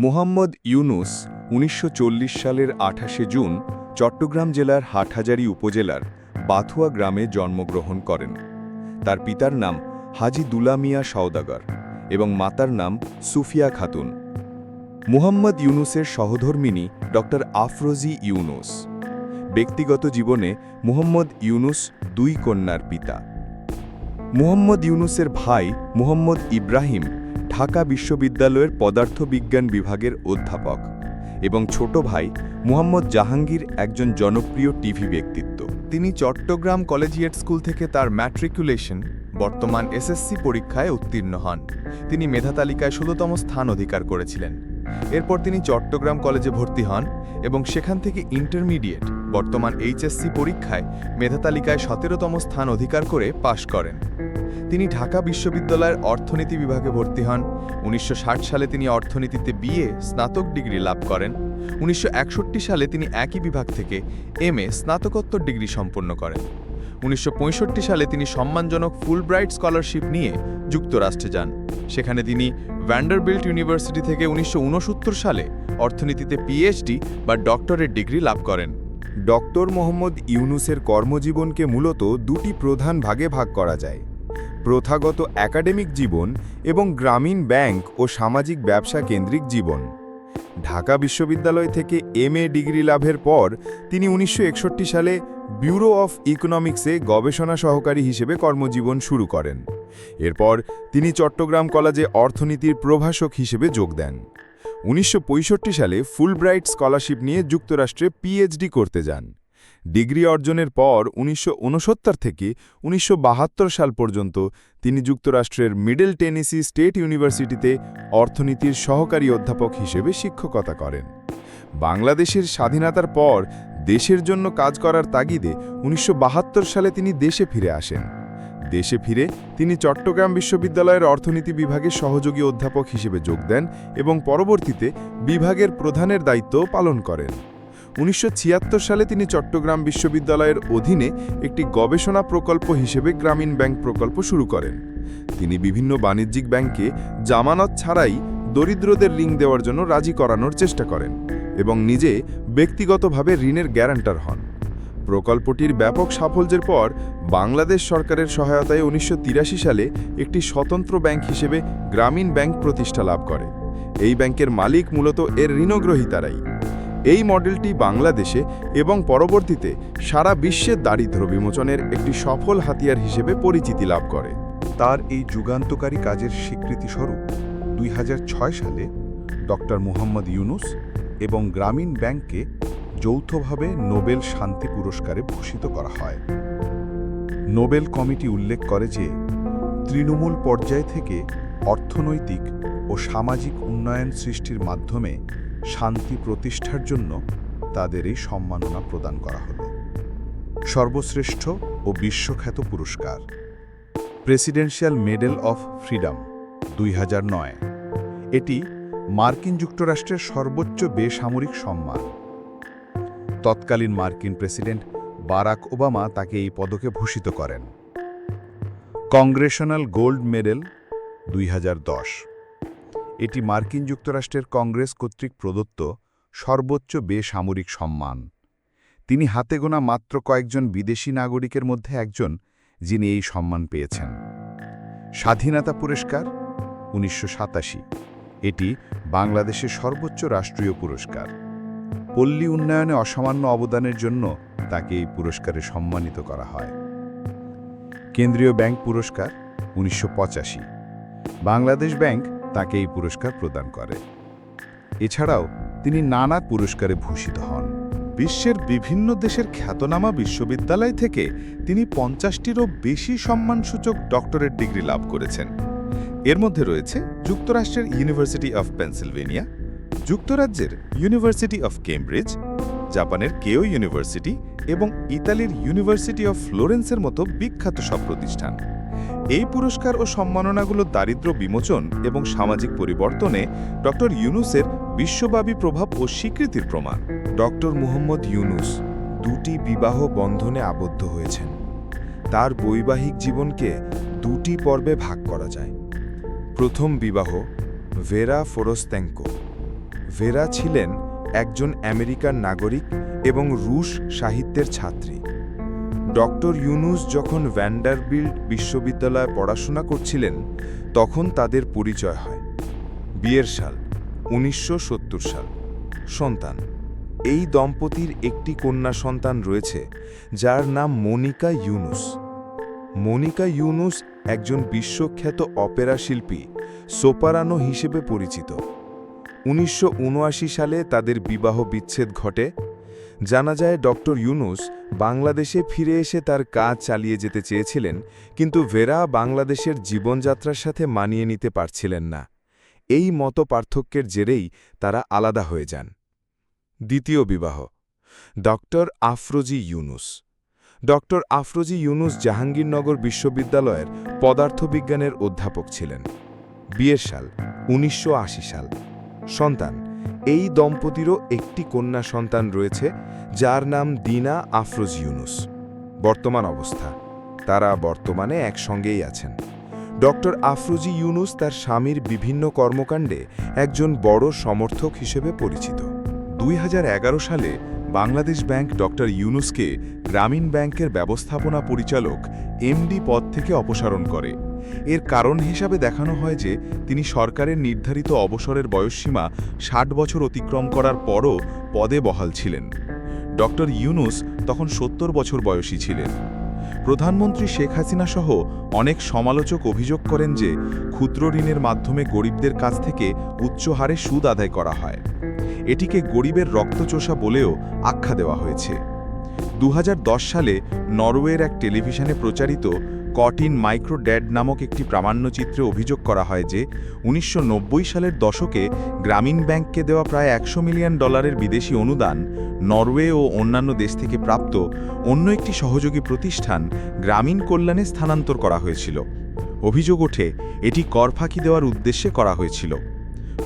মোহাম্মদ ইউনুস উনিশশো চল্লিশ সালের আঠাশে জুন চট্টগ্রাম জেলার হাটহাজারী উপজেলার বাথুয়া গ্রামে জন্মগ্রহণ করেন। তার পিতার নাম হাজি দুলামিয়া সওদাগর এবং মাতার নাম সুফিয়া খাতুন। মুহাম্মদ ইউনুসের সহধর্মিনী ড আফরোজি ইউনুস। ব্যক্তিগত জীবনে মুহাম্মদ ইউনুস দুই কন্যার পিতা। মুহাম্মদ ইউনুসের ভাই মুহাম্মদ ইব্রাহিম ঢাকা বিশ্ববিদ্যালয়ের পদার্থবিজ্ঞান বিভাগের অধ্যাপক এবং ছোট ভাই মুহাম্মদ জাহাঙ্গীর একজন জনপ্রিয় টিভি ব্যক্তিত্ব। তিনি চট্টগ্রাম কলেজিয়েট স্কুল থেকে তার ম্যাট্রিকুলেশন বর্তমান এসএসসি পরীক্ষায় উত্তীর্ণ হন। তিনি মেধা তালিকায় ষোলোতম স্থান অধিকার করেছিলেন। এরপর তিনি চট্টগ্রাম কলেজে ভর্তি হন এবং সেখান থেকে ইন্টারমিডিয়েট বর্তমান এইচএসসি পরীক্ষায় মেধা তালিকায় সতেরোতম স্থান অধিকার করে পাশ করেন। তিনি ঢাকা বিশ্ববিদ্যালয়ের অর্থনীতি বিভাগে ভর্তি হন। উনিশশো ষাট সালে তিনি অর্থনীতিতে বিএ, স্নাতক ডিগ্রি লাভ করেন। উনিশশো একষট্টি সালে তিনি একই বিভাগ থেকে এমএ, স্নাতকোত্তর ডিগ্রি সম্পন্ন করেন। উনিশশো পঁয়ষট্টি সালে তিনি সম্মানজনক ফুলব্রাইট স্কলারশিপ নিয়ে যুক্তরাষ্ট্রে যান। সেখানে তিনি ভ্যান্ডারবিল্ট ইউনিভার্সিটি থেকে উনিশশো উনসত্তর সালে অর্থনীতিতে পিএইচডি বা ডক্টরেট ডিগ্রি লাভ করেন। ডক্টর মোহাম্মদ ইউনুসের কর্মজীবনকে মূলত দুটি প্রধান ভাগে ভাগ করা যায়। প্রথাগত একাডেমিক জীবন এবং গ্রামীণ ব্যাংক ও সামাজিক ব্যবসা কেন্দ্রিক জীবন। ঢাকা বিশ্ববিদ্যালয় থেকে এমএ ডিগ্রি লাভের পর তিনি উনিশশো একষট্টি সালে ব্যুরো অফ ইকোনমিক্সে গবেষণা সহকারী হিসেবে কর্মজীবন শুরু করেন। এরপর তিনি চট্টগ্রাম কলেজে অর্থনীতির প্রভাষক হিসেবে যোগ দেন। উনিশশো পঁয়ষট্টি সালে ফুলব্রাইট স্কলারশিপ নিয়ে যুক্তরাষ্ট্রে পিএইচডি করতে যান। ডিগ্রি অর্জনের পর উনিশশো উনসত্তর থেকে উনিশশো বাহাত্তর সাল পর্যন্ত তিনি যুক্তরাষ্ট্রের মিডল টেনেসি স্টেট ইউনিভার্সিটিতে অর্থনীতির সহকারী অধ্যাপক হিসেবে শিক্ষকতা করেন। বাংলাদেশের স্বাধীনতার পর দেশের জন্য কাজ করার তাগিদে উনিশশো বাহাত্তর সালে তিনি দেশে ফিরে আসেন। দেশে ফিরে তিনি চট্টগ্রাম বিশ্ববিদ্যালয়ের অর্থনীতি বিভাগের সহযোগী অধ্যাপক হিসেবে যোগ দেন এবং পরবর্তীতে বিভাগের প্রধানের দায়িত্ব পালন করেন। উনিশশো ছিয়াত্তর সালে তিনি চট্টগ্রাম বিশ্ববিদ্যালয়ের অধীনে একটি গবেষণা প্রকল্প হিসেবে গ্রামীণ ব্যাংক প্রকল্প শুরু করেন। তিনি বিভিন্ন বাণিজ্যিক ব্যাংকে জামানত ছাড়াই দরিদ্রদের ঋণ দেওয়ার জন্য রাজি করানোর চেষ্টা করেন এবং নিজে ব্যক্তিগতভাবে ঋণের গ্যারান্টার হন। প্রকল্পটির ব্যাপক সাফল্যের পর বাংলাদেশ সরকারের সহায়তায় উনিশশো তিরাশি সালে একটি স্বতন্ত্র ব্যাংক হিসেবে গ্রামীণ ব্যাংক প্রতিষ্ঠা লাভ করে। এই ব্যাংকের মালিক মূলত এর ঋণগ্রহীতারাই। এই মডেলটি বাংলাদেশে এবং পরবর্তীতে সারা বিশ্বের দারিদ্র্য বিমোচনের একটি সফল হাতিয়ার হিসেবে পরিচিতি লাভ করে। তার এই যুগান্তকারী কাজের স্বীকৃতিস্বরূপ দুই হাজার ছয় সালে ডক্টর মুহাম্মদ ইউনুস এবং গ্রামীণ ব্যাংককে যৌথভাবে নোবেল শান্তি পুরস্কারে ভূষিত করা হয়। নোবেল কমিটি উল্লেখ করে যে, তৃণমূল পর্যায় থেকে অর্থনৈতিক ও সামাজিক উন্নয়ন সৃষ্টির মাধ্যমে শান্তি প্রতিষ্ঠার জন্য তাদের এই সম্মাননা প্রদান করা হল। সর্বশ্রেষ্ঠ ও বিশ্বখ্যাত পুরস্কার, প্রেসিডেন্সিয়াল মেডেল অফ ফ্রিডম দুই হাজার নয়। এটি মার্কিন যুক্তরাষ্ট্রের সর্বোচ্চ বেসামরিক সম্মান। তৎকালীন মার্কিন প্রেসিডেন্ট বারাক ওবামা তাকে এই পদকে ভূষিত করেন। কংগ্রেশনাল গোল্ড মেডেল দুই হাজার দশ। এটি মার্কিন যুক্তরাষ্ট্রের কংগ্রেস কর্তৃক প্রদত্ত সর্বোচ্চ বেসামরিক সম্মান। তিনি হাতে গোনা মাত্র কয়েকজন বিদেশি নাগরিকের মধ্যে একজন, যিনি এই সম্মান পেয়েছেন। স্বাধীনতা পুরস্কার উনিশশো সাতাশি। এটি বাংলাদেশের সর্বোচ্চ রাষ্ট্রীয় পুরস্কার। পল্লী উন্নয়নে অসামান্য অবদানের জন্য তাকে এই পুরস্কারে সম্মানিত করা হয়। কেন্দ্রীয় ব্যাংক পুরস্কার উনিশশো পঁচাশি। বাংলাদেশ ব্যাংক তাকে এই পুরস্কার প্রদান করে। এছাড়াও তিনি নানা পুরস্কারে ভূষিত হন। বিশ্বের বিভিন্ন দেশের খ্যাতনামা বিশ্ববিদ্যালয় থেকে তিনি পঞ্চাশটিরও বেশি সম্মানসূচক ডক্টরেট ডিগ্রি লাভ করেছেন। এর মধ্যে রয়েছে যুক্তরাষ্ট্রের ইউনিভার্সিটি অফ পেনসিলভেনিয়া, যুক্তরাজ্যের ইউনিভার্সিটি অফ কেমব্রিজ, জাপানের কেও ইউনিভার্সিটি এবং ইতালির ইউনিভার্সিটি অফ ফ্লোরেন্সের মতো বিখ্যাত সব প্রতিষ্ঠান। এই পুরস্কার ও সম্মাননাগুলো দারিদ্র বিমোচন এবং সামাজিক পরিবর্তনে ডক্টর ইউনুসের বিশ্বব্যাপী প্রভাব ও স্বীকৃতির প্রমাণ। ডক্টর মুহম্মদ ইউনুস দুটি বিবাহ বন্ধনে আবদ্ধ হয়েছেন। তার বৈবাহিক জীবনকে দুটি পর্বে ভাগ করা যায়। প্রথম বিবাহ, ভেরা ফোরস্ত্যাঙ্কো ভেরা ছিলেন একজন আমেরিকার নাগরিক এবং রুশ সাহিত্যের ছাত্রী। ডক্টর ইউনুস যখন ভ্যান্ডারবিল্ড বিশ্ববিদ্যালয়ে পড়াশোনা করছিলেন, তখন তাদের পরিচয় হয়। বিয়ের সাল, উনিশশো সত্তর সাল। সন্তান। এই দম্পতির একটি কন্যা সন্তান রয়েছে, যার নাম মনিকা ইউনুস। মনিকা ইউনুস একজন বিশ্বখ্যাত অপেরা শিল্পী, সোপারানো হিসেবে পরিচিত। উনিশশো উনআশি সালে তাদের বিবাহ বিচ্ছেদ ঘটে। জানা যায়, ডক্টর ইউনুস বাংলাদেশে ফিরে এসে তার কাজ চালিয়ে যেতে চেয়েছিলেন, কিন্তু ভেরা বাংলাদেশের জীবনযাত্রার সাথে মানিয়ে নিতে পারছিলেন না। এই মত পার্থক্যের জেরেই তারা আলাদা হয়ে যান। দ্বিতীয় বিবাহ, ডক্টর আফরোজি ইউনুস। ডক্টর আফরোজি ইউনুস জাহাঙ্গীরনগর বিশ্ববিদ্যালয়ের পদার্থবিজ্ঞানের অধ্যাপক ছিলেন। বিয়ের সাল, উনিশশো আশি সাল। সন্তান এই দম্পতিরও একটি কন্যা সন্তান রয়েছে, যার নাম দিনা আফরোজ ইউনুস বর্তমান অবস্থা। তারা বর্তমানে একসঙ্গেই আছেন। ডক্টর আফরোজি ইউনুস তার স্বামীর বিভিন্ন কর্মকাণ্ডে একজন বড় সমর্থক হিসেবে পরিচিত। দুই হাজার এগারো সালে বাংলাদেশ ব্যাংক ডক্টর ইউনুসকে গ্রামীণ ব্যাংকের ব্যবস্থাপনা পরিচালক এমডি পদ থেকে অপসারণ করে। এর কারণ হিসাবে দেখানো হয় যে তিনি সরকারের নির্ধারিত অবসরের বয়সসীমা ষাট বছর অতিক্রম করার পরও পদে বহাল ছিলেন। ডক্টর ইউনুস তখন সত্তর বছর বয়সী ছিলেন। প্রধানমন্ত্রী শেখ হাসিনা সহ অনেক সমালোচক অভিযোগ করেন যে ক্ষুদ্র ঋণের মাধ্যমে গরিবদের কাছ থেকে উচ্চ হারে সুদ আদায় করা হয়। এটিকে গরিবের রক্তচোষা বলেও আখ্যা দেওয়া হয়েছে। দু হাজার দশ সালে নরওয়ের এক টেলিভিশনে প্রচারিত কট ইন মাইক্রো ড্যাড নামক একটি প্রামাণ্যচিত্রে অভিযোগ করা হয় যে, উনিশশো নব্বই সালের দশকে গ্রামীণ ব্যাংককে দেওয়া প্রায় একশো মিলিয়ন ডলারের বিদেশি অনুদান নরওয়ে ও অন্যান্য দেশ থেকে প্রাপ্ত অন্য একটি সহযোগী প্রতিষ্ঠান গ্রামীণ কল্যাণে স্থানান্তর করা হয়েছিল। অভিযোগ ওঠে, এটি কর ফাঁকি দেওয়ার উদ্দেশ্যে করা হয়েছিল।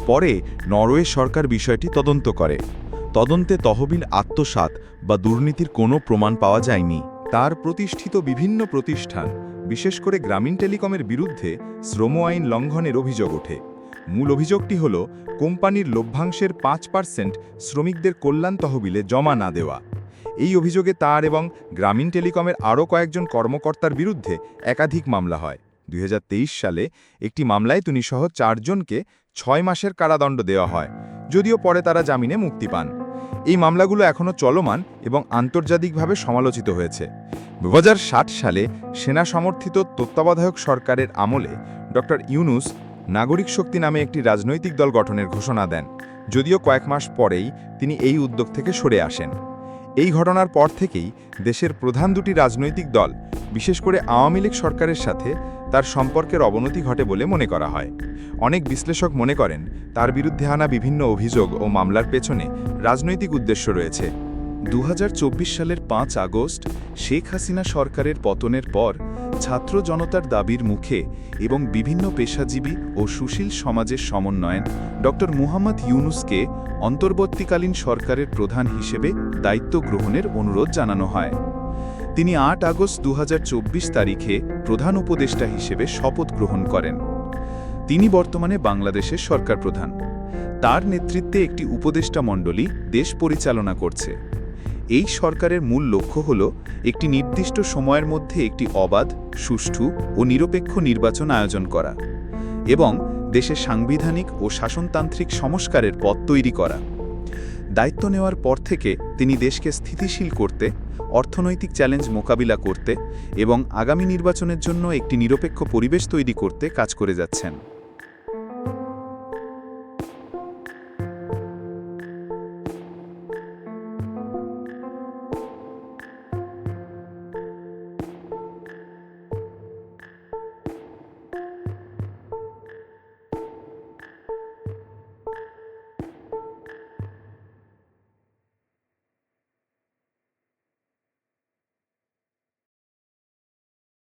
পরে নরওয়ে সরকার বিষয়টি তদন্ত করে। তদন্তে তহবিল আত্মসাৎ বা দুর্নীতির কোনো প্রমাণ পাওয়া যায়নি। তার প্রতিষ্ঠিত বিভিন্ন প্রতিষ্ঠান বিশেষ করে গ্রামীণ টেলিকমের বিরুদ্ধে শ্রম আইন লঙ্ঘনের অভিযোগ ওঠে। মূল অভিযোগটি হল, কোম্পানির লভ্যাংশের পাঁচ পার্সেন্ট শ্রমিকদের কল্যাণ তহবিলে জমা না দেওয়া। এই অভিযোগে তার এবং গ্রামীণ টেলিকমের আরও কয়েকজন কর্মকর্তার বিরুদ্ধে একাধিক মামলা হয়। দুই হাজার তেইশ সালে একটি মামলায় তিনি সহ চারজনকে ছয় মাসের কারাদণ্ড দেওয়া হয়, যদিও পরে তারা জামিনে মুক্তি পান। এই মামলাগুলো এখনও চলমান এবং আন্তর্জাতিকভাবে সমালোচিত হয়েছে। দু সালে সেনা সমর্থিত তত্ত্বাবধায়ক সরকারের আমলে ড. ইউনুস নাগরিক শক্তি নামে একটি রাজনৈতিক দল গঠনের ঘোষণা দেন। যদিও কয়েক মাস পরেই তিনি এই উদ্যোগ থেকে সরে আসেন। এই ঘটনার পর থেকেই দেশের প্রধান দুটি রাজনৈতিক দল, বিশেষ করে আওয়ামী লীগ সরকারের সাথে তার সম্পর্কের অবনতি ঘটে বলে মনে করা হয়। অনেক বিশ্লেষক মনে করেন, তার বিরুদ্ধে আনা বিভিন্ন অভিযোগ ও মামলার পেছনে রাজনৈতিক উদ্দেশ্য রয়েছে। দু হাজার চব্বিশ সালের পাঁচ আগস্ট শেখ হাসিনা সরকারের পতনের পর ছাত্র জনতার দাবির মুখে এবং বিভিন্ন পেশাজীবী ও সুশীল সমাজের সমন্বয়ন ড. মুহাম্মদ ইউনুসকে অন্তর্বর্তীকালীন সরকারের প্রধান হিসেবে দায়িত্ব গ্রহণের অনুরোধ জানানো হয়। তিনি আট আগস্ট দু হাজার চব্বিশ তারিখে প্রধান উপদেষ্টা হিসেবে শপথ গ্রহণ করেন। তিনি বর্তমানে বাংলাদেশের সরকার প্রধান। তার নেতৃত্বে একটি উপদেষ্টা মণ্ডলী দেশ পরিচালনা করছে। এই সরকারের মূল লক্ষ্য হল একটি নির্দিষ্ট সময়ের মধ্যে একটি অবাধ, সুষ্ঠু ও নিরপেক্ষ নির্বাচন আয়োজন করা এবং দেশে সাংবিধানিক ও শাসনতান্ত্রিক সংস্কারের পথ তৈরি করা। দায়িত্ব নেওয়ার পর থেকে তিনি দেশকে স্থিতিশীল করতে, অর্থনৈতিক চ্যালেঞ্জ মোকাবিলা করতে এবং আগামী নির্বাচনের জন্য একটি নিরপেক্ষ পরিবেশ তৈরি করতে কাজ করে যাচ্ছেন।